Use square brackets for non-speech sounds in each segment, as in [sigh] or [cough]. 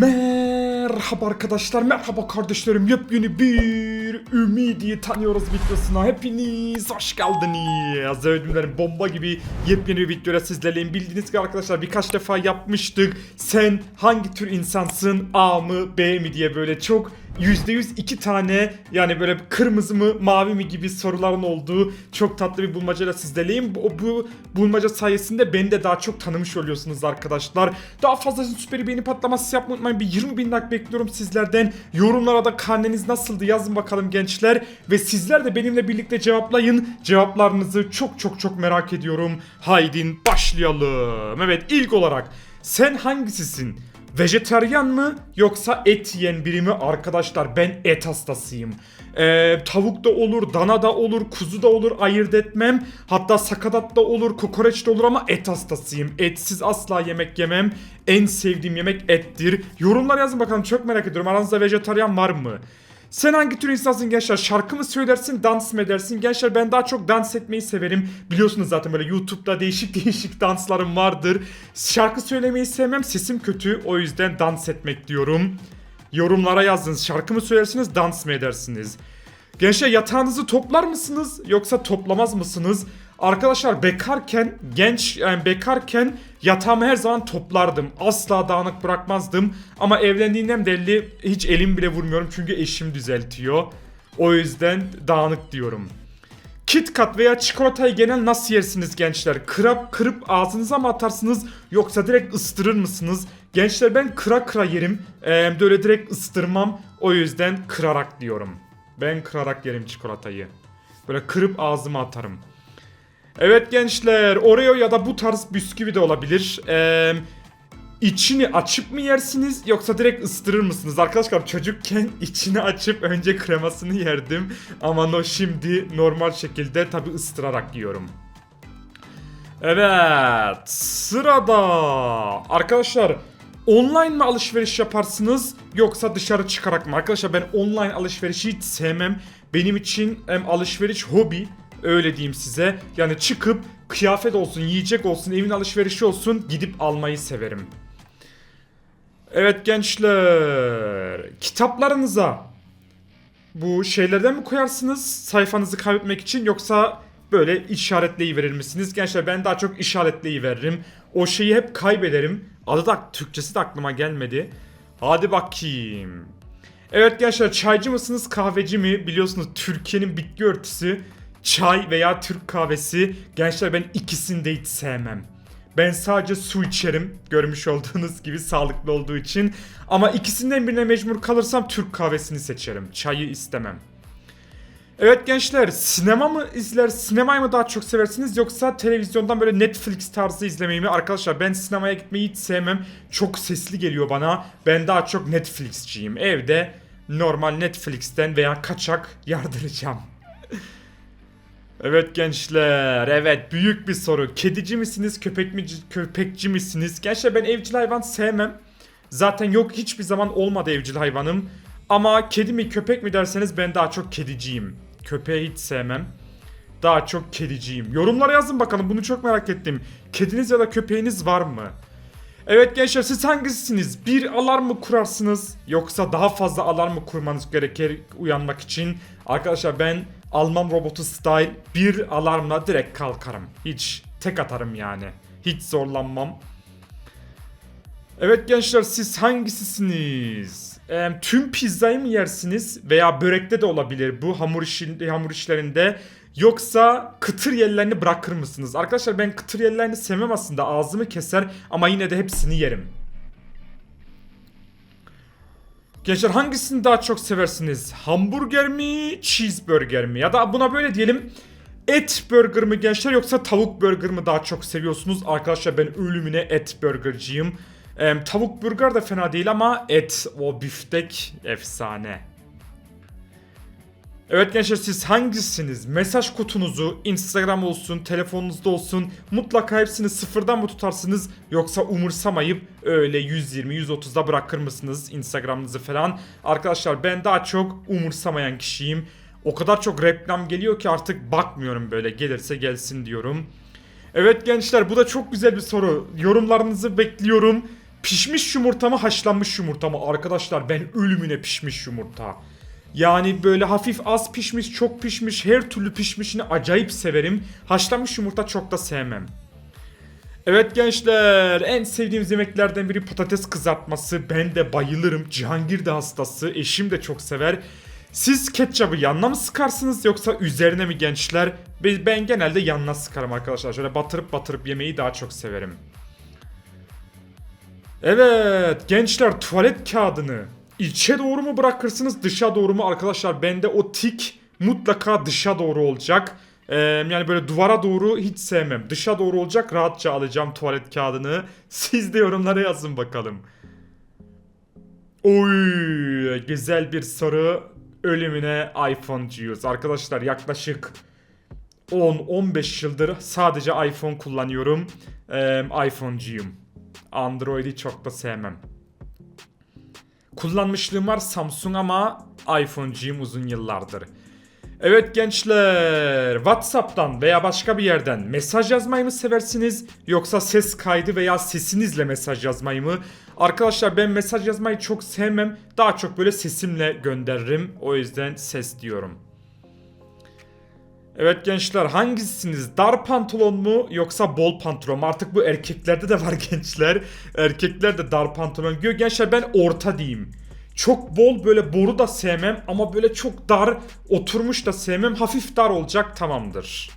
Merhaba arkadaşlar, merhaba kardeşlerim. Yepyeni bir Ümidi'yi tanıyoruz videosuna. Hepiniz hoş geldiniz. Ödümlerim bomba gibi yepyeni bir videoyla sizlerleyim. Bildiğiniz gibi arkadaşlar birkaç defa yapmıştık. Sen hangi tür insansın? A mı B mi diye böyle çok %100 iki tane yani böyle kırmızı mı mavi mi gibi soruların olduğu çok tatlı bir bulmacayla sizlerleyim. Bu, bu bulmaca sayesinde beni de daha çok tanımış oluyorsunuz arkadaşlar. Daha fazla süper beğeni patlaması yapmayı unutmayın. Bir 20 bin like bekliyorum sizlerden. Yorumlara da karneniz nasıldı yazın bakalım gençler. Ve sizler de benimle birlikte cevaplayın. Cevaplarınızı çok çok çok merak ediyorum. Haydin başlayalım. Evet ilk olarak sen hangisisin? Vejeteryan mı yoksa et yiyen biri mi? Arkadaşlar ben et hastasıyım. Ee, tavuk da olur, dana da olur, kuzu da olur ayırt etmem. Hatta sakatat da olur, kokoreç de olur ama et hastasıyım. Etsiz asla yemek yemem. En sevdiğim yemek ettir. Yorumlar yazın bakalım çok merak ediyorum. Aranızda vejetaryen var mı? Sen hangi tür insansın gençler? Şarkı mı söylersin, dans mı edersin? Gençler ben daha çok dans etmeyi severim. Biliyorsunuz zaten böyle YouTube'da değişik [laughs] değişik danslarım vardır. Şarkı söylemeyi sevmem, sesim kötü. O yüzden dans etmek diyorum. Yorumlara yazın. Şarkı mı söylersiniz, dans mı edersiniz? Gençler yatağınızı toplar mısınız yoksa toplamaz mısınız? Arkadaşlar bekarken, genç yani bekarken yatağımı her zaman toplardım. Asla dağınık bırakmazdım. Ama evlendiğimden belli hiç elim bile vurmuyorum çünkü eşim düzeltiyor. O yüzden dağınık diyorum. KitKat veya çikolatayı genel nasıl yersiniz gençler? Kırıp kırıp ağzınıza mı atarsınız yoksa direkt ıstırır mısınız? Gençler ben kıra kıra yerim. Ee, böyle direkt ıstırmam. O yüzden kırarak diyorum. Ben kırarak yerim çikolatayı. Böyle kırıp ağzıma atarım. Evet gençler Oreo ya da bu tarz bisküvi de olabilir. Ee, içini açıp mı yersiniz yoksa direkt ıstırır mısınız? Arkadaşlar çocukken [laughs] içini açıp önce kremasını yerdim. Ama no şimdi normal şekilde tabi ıstırarak yiyorum. Evet sırada arkadaşlar online mı alışveriş yaparsınız yoksa dışarı çıkarak mı? Arkadaşlar ben online alışverişi hiç sevmem. Benim için hem alışveriş hobi öyle diyeyim size. Yani çıkıp kıyafet olsun, yiyecek olsun, evin alışverişi olsun gidip almayı severim. Evet gençler, kitaplarınıza bu şeylerden mi koyarsınız sayfanızı kaybetmek için yoksa böyle işaretleyi verir misiniz? Gençler ben daha çok işaretleyi veririm. O şeyi hep kaybederim. Adı da Türkçesi de aklıma gelmedi. Hadi bakayım. Evet gençler çaycı mısınız kahveci mi? Biliyorsunuz Türkiye'nin bitki örtüsü çay veya Türk kahvesi. Gençler ben ikisini de hiç sevmem. Ben sadece su içerim. Görmüş olduğunuz gibi sağlıklı olduğu için. Ama ikisinden birine mecbur kalırsam Türk kahvesini seçerim. Çayı istemem. Evet gençler sinema mı izler, sinemayı mı daha çok seversiniz yoksa televizyondan böyle Netflix tarzı izlemeyi mi? Arkadaşlar ben sinemaya gitmeyi hiç sevmem. Çok sesli geliyor bana. Ben daha çok Netflix'ciyim. Evde normal Netflix'ten veya kaçak yardıracağım. [laughs] Evet gençler, evet büyük bir soru. Kedici misiniz, köpek mi, köpekçi misiniz? Gençler ben evcil hayvan sevmem. Zaten yok hiçbir zaman olmadı evcil hayvanım. Ama kedi mi köpek mi derseniz ben daha çok kediciyim. Köpeği hiç sevmem. Daha çok kediciyim. Yorumlara yazın bakalım bunu çok merak ettim. Kediniz ya da köpeğiniz var mı? Evet gençler siz hangisiniz? Bir alarm mı kurarsınız yoksa daha fazla alarm mı kurmanız gerekir uyanmak için? Arkadaşlar ben Alman robotu style bir alarmla direkt kalkarım. Hiç tek atarım yani. Hiç zorlanmam. Evet gençler siz hangisisiniz? Ee, tüm pizzayı mı yersiniz veya börekte de olabilir bu hamur işi, hamur işlerinde yoksa kıtır yerlerini bırakır mısınız? Arkadaşlar ben kıtır yerlerini sevmem aslında ağzımı keser ama yine de hepsini yerim. Gençler hangisini daha çok seversiniz? Hamburger mi, cheeseburger mi? Ya da buna böyle diyelim. Et burger mı gençler yoksa tavuk burger mı daha çok seviyorsunuz? Arkadaşlar ben ölümüne et burgercıyım. Ee, tavuk burger de fena değil ama et, o biftek efsane. Evet gençler siz hangisiniz? Mesaj kutunuzu Instagram olsun, telefonunuzda olsun mutlaka hepsini sıfırdan mı tutarsınız yoksa umursamayıp öyle 120-130'da bırakır mısınız Instagram'ınızı falan? Arkadaşlar ben daha çok umursamayan kişiyim. O kadar çok reklam geliyor ki artık bakmıyorum böyle gelirse gelsin diyorum. Evet gençler bu da çok güzel bir soru. Yorumlarınızı bekliyorum. Pişmiş yumurta mı haşlanmış yumurta mı? Arkadaşlar ben ölümüne pişmiş yumurta. Yani böyle hafif az pişmiş, çok pişmiş, her türlü pişmişini acayip severim. Haşlanmış yumurta çok da sevmem. Evet gençler en sevdiğimiz yemeklerden biri patates kızartması. Ben de bayılırım. Cihangir de hastası. Eşim de çok sever. Siz ketçabı yanına mı sıkarsınız yoksa üzerine mi gençler? Be- Ben genelde yanına sıkarım arkadaşlar. Şöyle batırıp batırıp yemeyi daha çok severim. Evet gençler tuvalet kağıdını içe doğru mu bırakırsınız dışa doğru mu arkadaşlar bende o tik mutlaka dışa doğru olacak. Ee, yani böyle duvara doğru hiç sevmem. Dışa doğru olacak rahatça alacağım tuvalet kağıdını. [laughs] Siz de yorumlara yazın bakalım. Oy güzel bir soru. Ölümüne iPhone'cuyuz. Arkadaşlar yaklaşık 10-15 yıldır sadece iPhone kullanıyorum. Ee, iPhone'cuyum. Android'i çok da sevmem. Kullanmışlığım var Samsung ama iPhone'cuyum uzun yıllardır. Evet gençler, WhatsApp'tan veya başka bir yerden mesaj yazmayı mı seversiniz yoksa ses kaydı veya sesinizle mesaj yazmayı mı? Arkadaşlar ben mesaj yazmayı çok sevmem. Daha çok böyle sesimle gönderirim. O yüzden ses diyorum. Evet gençler hangisiniz? Dar pantolon mu yoksa bol pantolon mu? Artık bu erkeklerde de var [laughs] gençler. Erkekler de dar pantolon giyiyor. Gençler ben orta diyeyim. Çok bol böyle boru da sevmem ama böyle çok dar oturmuş da sevmem. Hafif dar olacak tamamdır.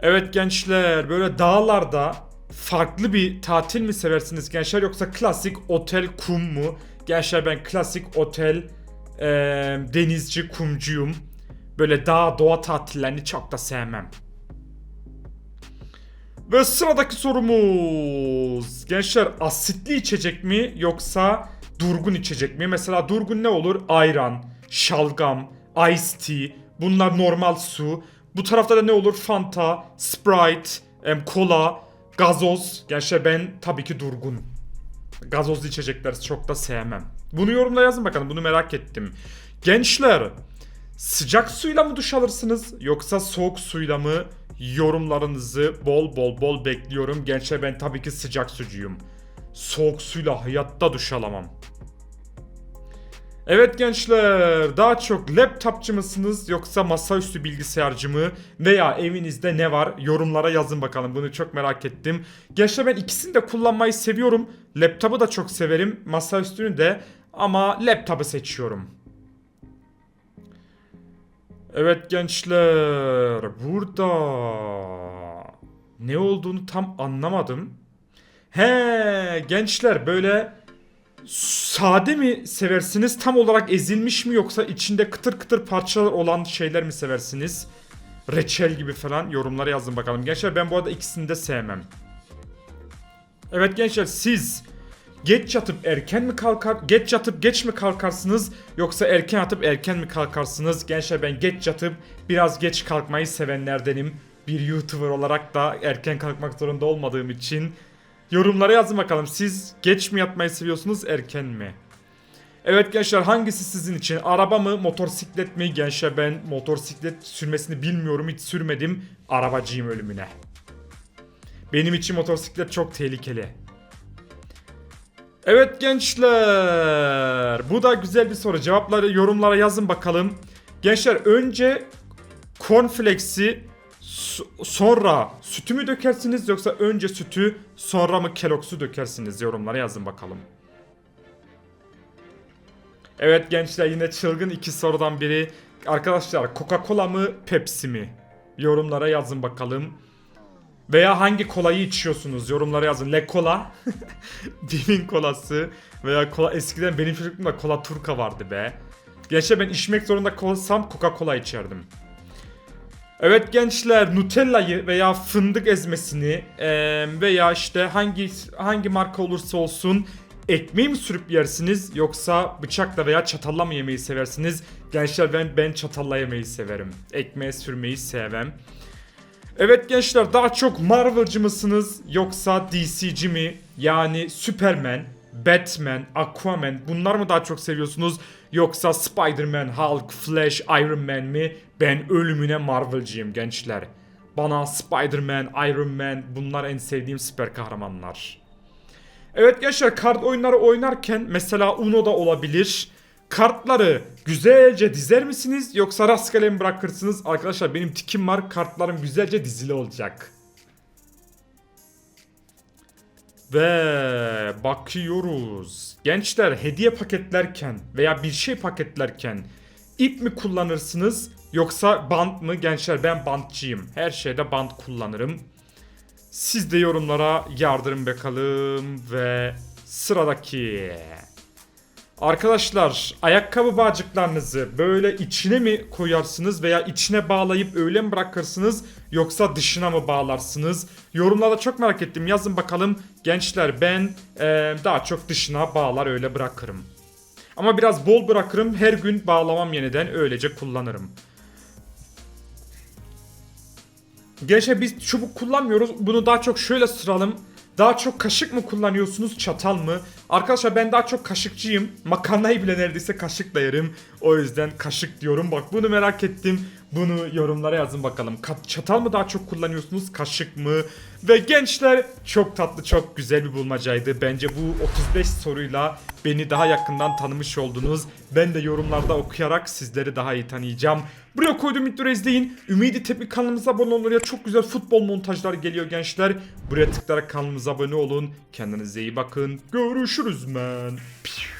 Evet gençler böyle dağlarda farklı bir tatil mi seversiniz gençler yoksa klasik otel kum mu? Gençler ben klasik otel eee, denizci kumcuyum. Böyle dağ doğa tatillerini çok da sevmem. Ve sıradaki sorumuz. Gençler asitli içecek mi yoksa durgun içecek mi? Mesela durgun ne olur? Ayran, şalgam, iced tea. Bunlar normal su. Bu tarafta da ne olur? Fanta, Sprite, em, kola, gazoz. Gençler ben tabii ki durgun. Gazozlu içecekler çok da sevmem. Bunu yorumla yazın bakalım. Bunu merak ettim. Gençler Sıcak suyla mı duş alırsınız yoksa soğuk suyla mı? Yorumlarınızı bol bol bol bekliyorum. Gençler ben tabii ki sıcak sucuyum. Soğuk suyla hayatta duş alamam. Evet gençler daha çok laptopçı mısınız yoksa masaüstü bilgisayarcı mı veya evinizde ne var yorumlara yazın bakalım bunu çok merak ettim. Gençler ben ikisini de kullanmayı seviyorum. Laptopu da çok severim masaüstünü de ama laptopu seçiyorum. Evet gençler burada ne olduğunu tam anlamadım. He gençler böyle sade mi seversiniz tam olarak ezilmiş mi yoksa içinde kıtır kıtır parçalar olan şeyler mi seversiniz? Reçel gibi falan yorumlara yazın bakalım. Gençler ben bu arada ikisini de sevmem. Evet gençler siz geç yatıp erken mi kalkar geç yatıp geç mi kalkarsınız yoksa erken yatıp erken mi kalkarsınız? Gençler ben geç yatıp biraz geç kalkmayı sevenlerdenim. Bir YouTuber olarak da erken kalkmak zorunda olmadığım için yorumlara yazın bakalım. Siz geç mi yatmayı seviyorsunuz erken mi? Evet gençler hangisi sizin için? Araba mı motosiklet mi? Gençler ben motosiklet sürmesini bilmiyorum hiç sürmedim. Arabacıyım ölümüne. Benim için motosiklet çok tehlikeli. Evet gençler. Bu da güzel bir soru. Cevapları yorumlara yazın bakalım. Gençler önce cornflakes'i so- sonra sütü mü dökersiniz yoksa önce sütü sonra mı Kellogg'su dökersiniz yorumlara yazın bakalım. Evet gençler yine çılgın iki sorudan biri. Arkadaşlar Coca-Cola mı Pepsi mi? Yorumlara yazın bakalım. Veya hangi kolayı içiyorsunuz yorumlara yazın. Le Cola, [laughs] Bim'in kolası veya kola eskiden benim çocukluğumda kola turka vardı be. Gençler ben içmek zorunda kalsam Coca-Cola içerdim. Evet gençler Nutella'yı veya fındık ezmesini eee, veya işte hangi hangi marka olursa olsun ekmeği mi sürüp yersiniz yoksa bıçakla veya çatalla mı yemeyi seversiniz? Gençler ben ben çatalla yemeyi severim. Ekmeğe sürmeyi sevmem. Evet gençler daha çok Marvel'cı mısınız yoksa DC'ci mi? Yani Superman, Batman, Aquaman bunlar mı daha çok seviyorsunuz? Yoksa Spider-Man, Hulk, Flash, Iron Man mi? Ben ölümüne Marvel'cıyım gençler. Bana Spider-Man, Iron Man bunlar en sevdiğim süper kahramanlar. Evet gençler kart oyunları oynarken mesela Uno da olabilir. Kartları güzelce dizer misiniz yoksa rastgele mi bırakırsınız? Arkadaşlar benim tikim var kartlarım güzelce dizili olacak. Ve bakıyoruz. Gençler hediye paketlerken veya bir şey paketlerken ip mi kullanırsınız yoksa bant mı? Gençler ben bantçıyım. Her şeyde bant kullanırım. Siz de yorumlara yardırın bakalım ve sıradaki. Arkadaşlar ayakkabı bağcıklarınızı böyle içine mi koyarsınız veya içine bağlayıp öyle mi bırakırsınız yoksa dışına mı bağlarsınız? Yorumlarda çok merak ettim yazın bakalım. Gençler ben eee, daha çok dışına bağlar öyle bırakırım. Ama biraz bol bırakırım her gün bağlamam yeniden öylece kullanırım. Gençler biz çubuk kullanmıyoruz. Bunu daha çok şöyle sıralım. Daha çok kaşık mı kullanıyorsunuz, çatal mı? Arkadaşlar ben daha çok kaşıkçıyım. Makarnayı bile neredeyse kaşıkla yerim. O yüzden kaşık diyorum. Bak bunu merak ettim. Bunu yorumlara yazın bakalım. Ka- çatal mı daha çok kullanıyorsunuz, kaşık mı? Ve gençler çok tatlı, çok güzel bir bulmacaydı. Bence bu 35 soruyla beni daha yakından tanımış oldunuz. Ben de yorumlarda okuyarak sizleri daha iyi tanıyacağım. Buraya koyduğum videoları izleyin. Ümidi Tepki kanalımıza abone olun. Oraya çok güzel futbol montajlar geliyor gençler. Buraya tıklayarak kanalımıza abone olun. Kendinize iyi bakın. Görüşürüz men. Piu.